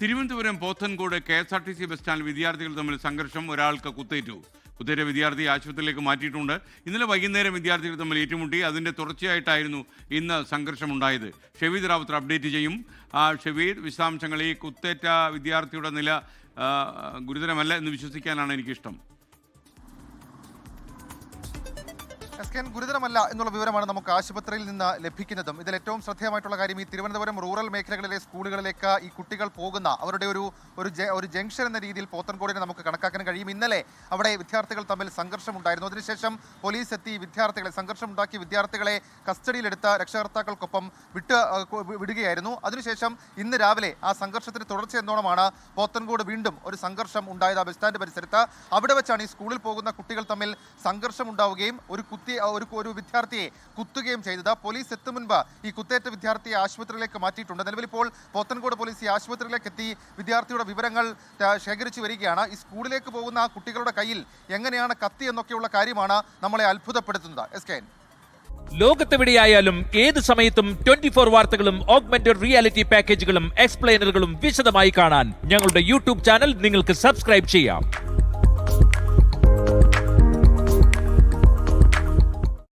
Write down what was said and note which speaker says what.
Speaker 1: Thiruvananthapuram Pothencode K S R T C bus സ്റ്റാൻഡിൽ വിദ്യാർത്ഥികൾ തമ്മിൽ സംഘർഷം. ഒരാൾക്ക് കുത്തേറ്റു. കുത്തേറ്റ വിദ്യാർത്ഥി ആശുപത്രിയിലേക്ക് മാറ്റിയിട്ടുണ്ട്. ഇന്നലെ വൈകുന്നേരം വിദ്യാർത്ഥികൾ തമ്മിൽ ഏറ്റുമുട്ടി. അതിന്റെ തുടർച്ചയായിട്ടായിരുന്നു ഇന്ന് സംഘർഷമുണ്ടായത്. ഷെവീദ് റാവത്ത് അപ്ഡേറ്റ് ചെയ്യും. ആ ഷെവീദ് വിശദാംശങ്ങൾ ഈ കുത്തേറ്റ വിദ്യാർത്ഥിയുടെ നില ഗുരുതരമല്ല എന്ന് വിശ്വസിക്കാനാണ് എനിക്കിഷ്ടം.
Speaker 2: എസ് കെ ഗുരുതരമല്ല എന്നുള്ള വിവരമാണ് നമുക്ക് ആശുപത്രിയിൽ നിന്ന് ലഭിക്കുന്നതും. ഇതിൽ ഏറ്റവും ശ്രദ്ധേയമായിട്ടുള്ള കാര്യം ഈ തിരുവനന്തപുരം റൂറൽ മേഖലകളിലെ സ്കൂളുകളിലേക്ക് ഈ കുട്ടികൾ പോകുന്ന അവരുടെ ഒരു ഒരു ഒരു ജംഗ്ഷൻ എന്ന രീതിയിൽ പോത്തൻകോടിനെ നമുക്ക് കണക്കാക്കാൻ കഴിയും. ഇന്നലെ അവിടെ വിദ്യാർത്ഥികൾ തമ്മിൽ സംഘർഷമുണ്ടായിരുന്നു. അതിനുശേഷം പോലീസ് എത്തി വിദ്യാർത്ഥികളെ സംഘർഷമുണ്ടാക്കി വിദ്യാർത്ഥികളെ കസ്റ്റഡിയിലെടുത്ത രക്ഷകർത്താക്കൾക്കൊപ്പം വിട്ട് വിടുകയായിരുന്നു. അതിനുശേഷം ഇന്ന് രാവിലെ ആ സംഘർഷത്തിന് തുടർച്ച എന്നോണമാണ് പോത്തൻകോട് വീണ്ടും ഒരു സംഘർഷം ഉണ്ടായത് ആ ബസ് സ്റ്റാൻഡ് പരിസരത്ത്. അവിടെ വെച്ചാണ് ഈ സ്കൂളിൽ പോകുന്ന കുട്ടികൾ തമ്മിൽ സംഘർഷം ഉണ്ടാവുകയും ഒരു കുത്തി ഒരു ഒരു വിദ്യാർത്ഥിയെ കുത്തുകയും ചെയ്തത്. പോലീസ് എത്തും മുൻപ് ഈ കുത്തേറ്റ വിദ്യാർത്ഥിയെ ആശുപത്രിയിലേക്ക് മാറ്റിയിട്ടുണ്ട്. നിലവിൽ ഇപ്പോൾ പോത്തൻകോട് പോലീസ് ഈ ആശുപത്രിയിലേക്ക് എത്തി. വിദ്യാർത്ഥിയുടെ വിവരങ്ങൾ ശേഖരിച്ചു വരികയാണ്. ഈ സ്കൂളിലേക്ക് പോകുന്ന കുട്ടികളുടെ കയ്യിൽ എങ്ങനെയാണ് കത്തി എന്നൊക്കെയുള്ള കാര്യമാണ് നമ്മളെ അത്ഭുതപ്പെടുത്തുന്നത്. എസ് കെ
Speaker 3: ലോകത്തെവിടെയായാലും ഏത് സമയത്തും ട്വന്റി ഫോർ വാർത്തകളും ഓഗ്മെന്റഡ് റിയാലിറ്റി പാക്കേജുകളും എക്സ്പ്ലെയിനറുകളും വിശദമായി കാണാൻ ഞങ്ങളുടെ യൂട്യൂബ് ചാനൽ നിങ്ങൾക്ക് സബ്സ്ക്രൈബ് ചെയ്യാം.